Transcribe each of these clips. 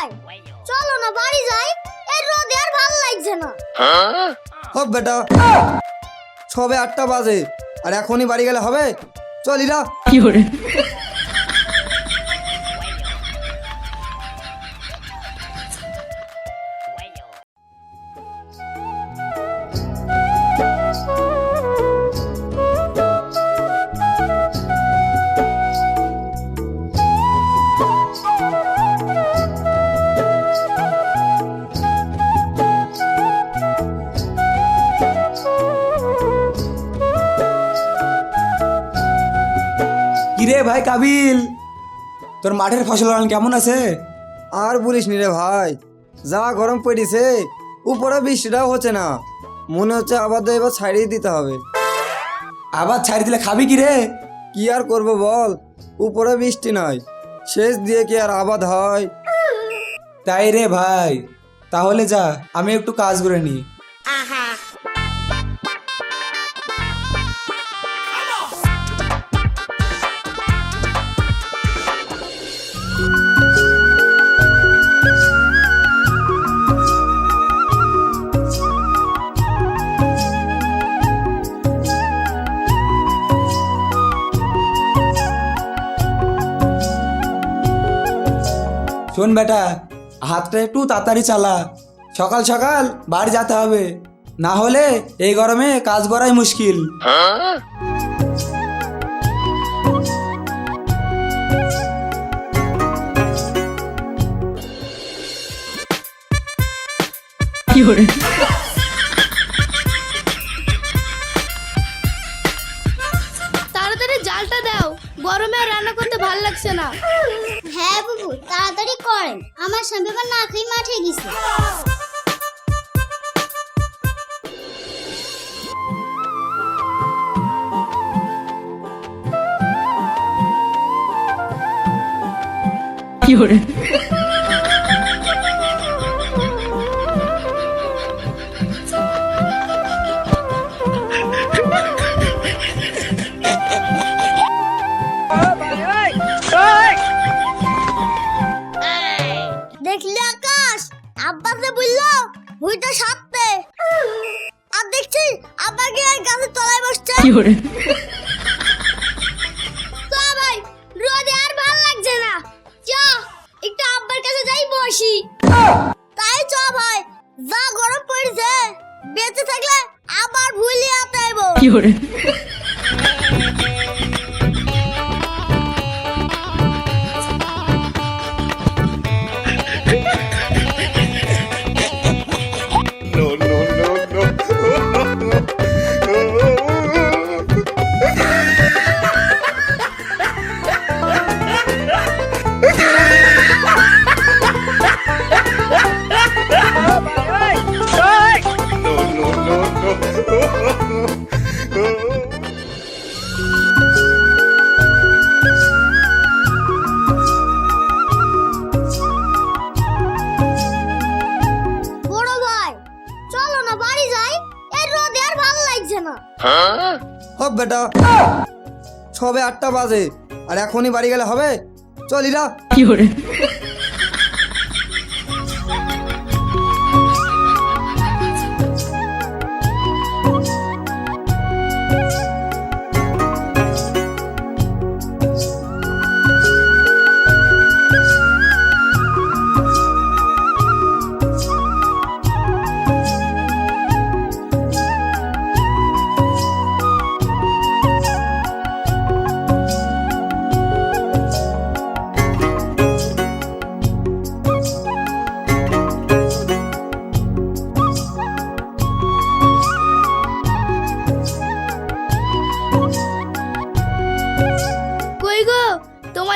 ভাই চলো না বাড়ি যাই। এই রোদে আর ভালো লাগছে না। হোক বেটা সবে আটটা বাজে। আর এখনই বাড়ি গেলে হবে? চল কি কিরে? কাবিল তোর মাঠের ফসল কেমন আছে? আর বলিস নি রে ভাই যা গরম পড়েছে উপরে বৃষ্টিটাও হচ্ছে না। মনে হচ্ছে আবার তো এবার ছাড়িয়ে দিতে হবে। আবার ছাড়ি দিলে খাবি কি রে? কি আর করব বল উপরে বৃষ্টি নয় শেষ দিয়ে কি আর আবাদ হয়? তাই রে ভাই তাহলে যা আমি একটু কাজ করে নি শোন বেটা হাতটা একটু তাড়াতাড়ি চালা। সকাল সকাল বাড়ি যেতে হবে না হলে এই গরমে কাজ করাই মুশকিল। তাড়াতাড়ি জালটা দাও। গরমে রান্না করতে ভালো লাগছে না। তাড়াতাড়ি করেন। আমার স্বামী আবার না খেয়ে মাঠে গেছে। দেখলি ভাই রোদে আর ভালো লাগছে না। চ একটু আব্বার কাছে যাই বসি। তাই চ ভাই যা গরম পড়েছে বেঁচে থাকলে আবার ভুলিয়ে আতাইবো বড় চলো না বাড়ি যাই। এই রোদে আর ভালো লাগছে না। হোক বেটা। সবে আটটা বাজে আর এখনই বাড়ি গেলে হবে? চল ইরা। কই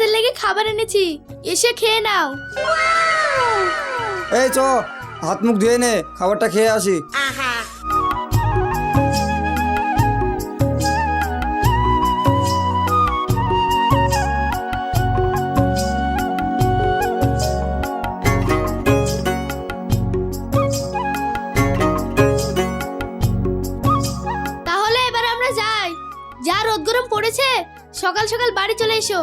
তোমাদের লেগে খাবার এনেছি। এসে খেয়ে নাও। এই চ হাত মুখ ধুয়ে নে খাবারটা খেয়ে আসি। তাহলে এবার আমরা যাই। যা রোদ গরম পড়েছে সকাল সকাল বাড়ি চলে এসো।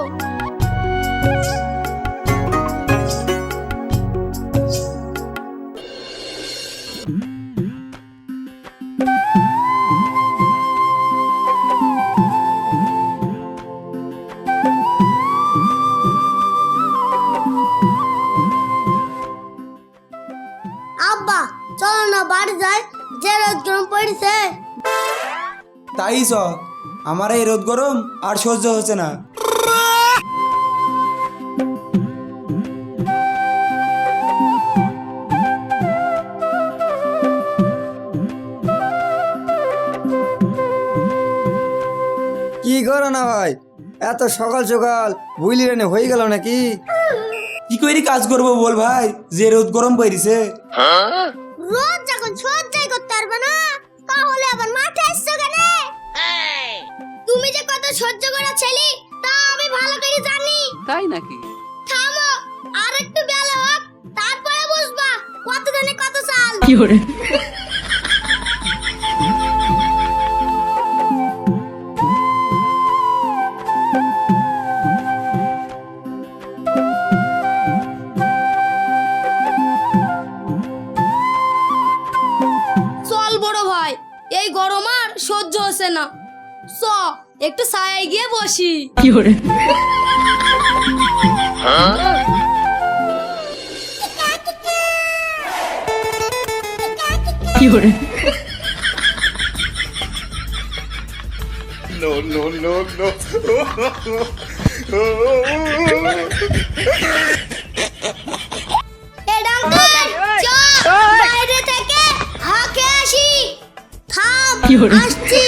তাই চ আমার এই রোদ গরম আর সহ্য হচ্ছে না। কি করো না ভাই? এত সকাল সকাল বুঝলি রে হয়ে গেল নাকি? কি করে কাজ করব বল ভাই? যে রোদ গরম পড়িছে। রোদ যখন সহ্যই করতে পারবে না তাহলে আবার মাঠে আসছো কেন? তুমি যে কত সহ্য করা ছেলে তা আমি ভালো করে জানি। তাই নাকি? থামো আর একটু বেলা হোক তারপরে বুঝবা কত জানে কত সাল চল বড় ভাই এই গরম আর সহ্য হচ্ছে না। চ। একটু ছায়ায় গিয়ে বসি। থেকে হাকে আসি। থাম আসছি।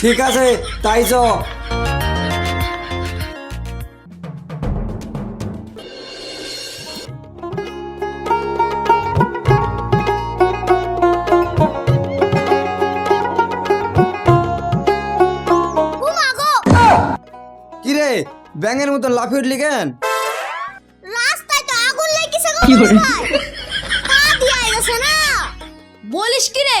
ঠিক আছে তাই চ। কিরে ব্যাঙের মতন লাফিয়ে উঠলি কেন? রাস্তায় তো আগুন লেগেছে গো বড় ভাই পা দিয়ে গেছে না বলিস কি রে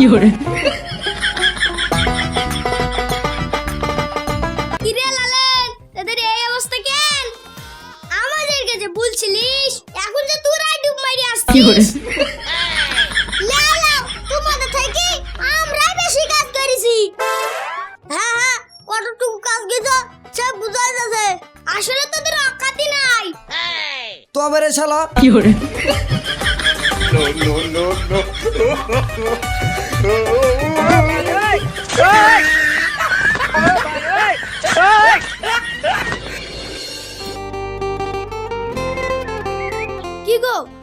কিরে? লালেন তোদের এই অবস্থা কেন? আমাদের কাছে বলছিলিস এখন যে তোরাই ডুব মারি আসছিস। লাও লাও তোমাদের থেকে আমরাই বেশি কাজ করেছি। হ্যাঁ হ্যাঁ কতটুকু কাজ গেছো সে বুঝাই যাচ্ছে। আসলে তোদের অকাতি নাই। তবে রে শালা? কি গো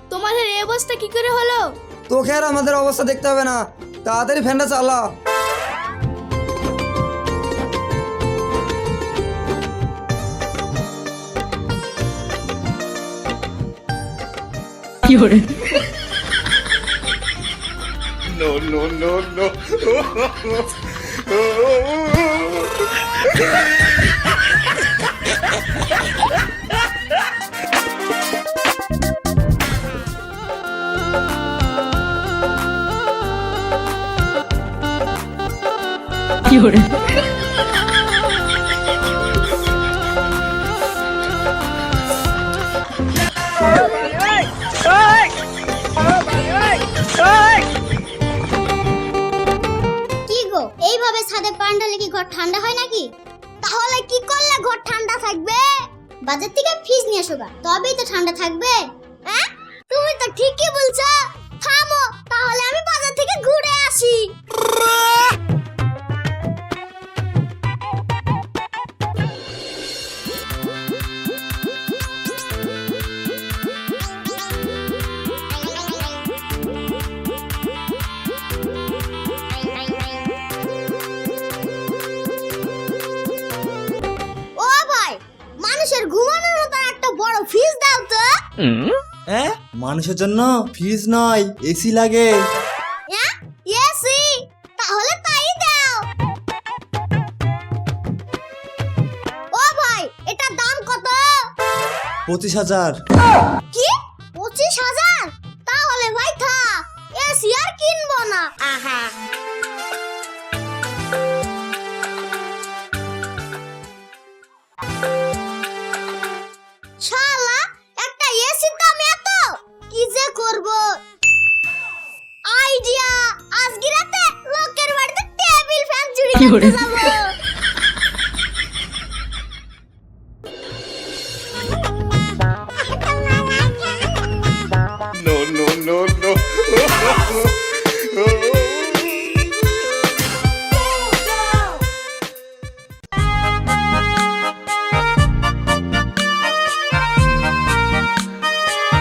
তোমাদের এই অবস্থা কি করে হলো? তোকে আর আমাদের অবস্থা দেখতে হবে না। তাড়াতাড়ি ফ্যানটা চালা। কি গো ছাদে ছাদে ঢালে কি ঘর ঠান্ডা হয় নাকি? তাহলে কি করলে ঘর ঠান্ডা থাকবে? বাজার থেকে ফ্রিজ নিয়ে গা, তবেই তো ঠান্ডা থাকবে। তুমি তো ঠিকই বলছো। থামো তাহলে আমি বাজার থেকে ঘুরে আসি। মানুষের জন্য ফ্রিজ নয় এসি লাগে। এসি তাহলে তাই দাও। ও ভাই এটার দাম কত? পঁচিশ হাজার। কি? পঁচিশ হাজার? তাহলে ভাই থা এসি আর কিনবো না। আহা। করতে যাব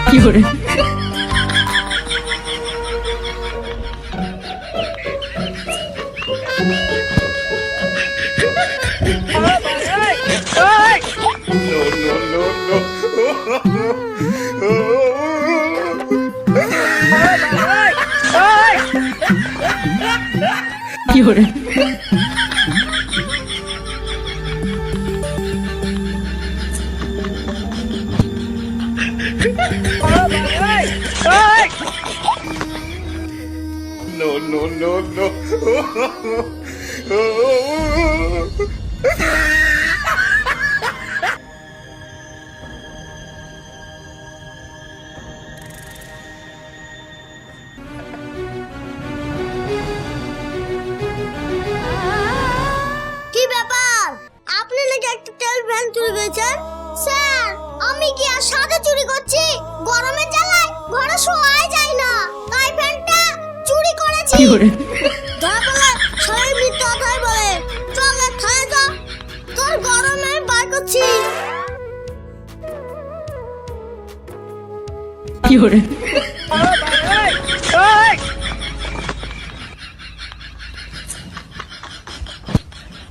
কি 有人。No, no, no, no. ধরা পড়লে সবাই মিথ্যে কথাই বলে। চল খায় তো তোর গরমে বার করছি। কি